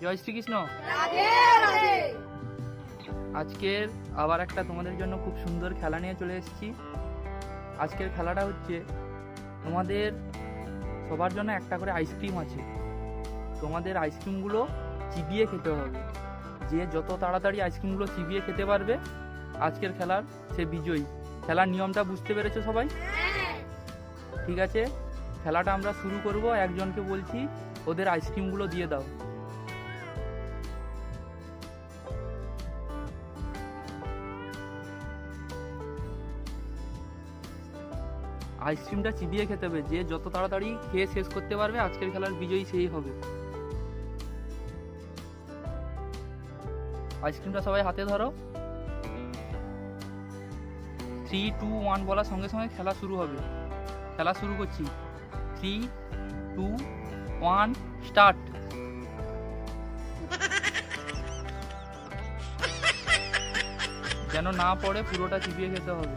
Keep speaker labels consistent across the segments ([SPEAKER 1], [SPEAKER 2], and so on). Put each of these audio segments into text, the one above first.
[SPEAKER 1] জয় শ্রীকৃষ্ণ। আজকের আবার একটা তোমাদের জন্য খুব সুন্দর খেলা নিয়ে চলে এসেছি। আজকের খেলাটা হচ্ছে তোমাদের সবার জন্য একটা করে আইসক্রিম আছে। তোমাদের আইসক্রিমগুলো চিবিয়ে খেতে হবে। যে যত তাড়াতাড়ি আইসক্রিমগুলো চিবিয়ে খেতে পারবে, আজকের খেলার সে বিজয়ী। খেলার নিয়মটা বুঝতে পেরেছ সবাই? ঠিক আছে? খেলাটা আমরা শুরু করব। একজনকে বলছি, ওদের আইসক্রিমগুলো দিয়ে দাও। আইসক্রিমটা চিবিয়ে খেতে হবে, যে যত তাড়াতাড়ি খেয়ে শেষ করতে পারবে, আজকের খেলার বিজয়ী সেই হবে। আইসক্রিমটা সবাই হাতে ধরো। থ্রি টু ওয়ান বলার সঙ্গে সঙ্গে খেলা শুরু হবে। খেলা শুরু করছি। থ্রি টু ওয়ান স্টার্ট যেন না পড়ে, পুরোটা চিবিয়ে খেতে হবে।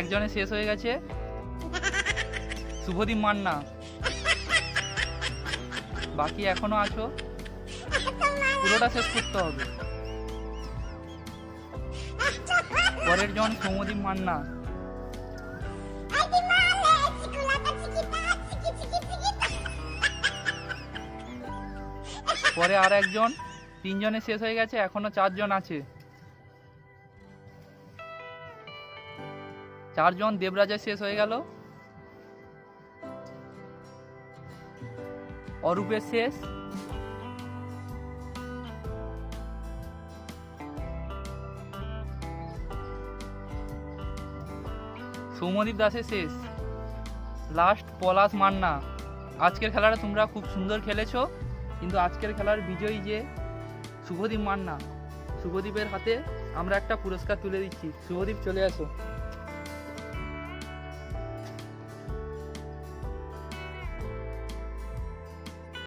[SPEAKER 1] একজনের শেষ হয়ে গেছে। শুভদীপ মান্না। বাকি এখনও আছো? পুরোটা শেষ করতে হবে। পরের জন সৌমদীপ মান্না। পরে আর একজন। তিনজনে শেষ হয়ে গেছে, এখনও চারজন আছে। চারজন দেবরাজের শেষ হয়ে গেল। অরূপের শেষ। সৌমদীপ দাসের শেষ। লাস্ট পলাশ মান্না। আজকের খেলাটা তোমরা খুব সুন্দর খেলেছো, কিন্তু আজকের খেলার বিজয়ী যে শুভদীপ মান্না। শুভদীপের হাতে আমরা একটা পুরস্কার তুলে দিচ্ছি। শুভদীপ, চলে আসো।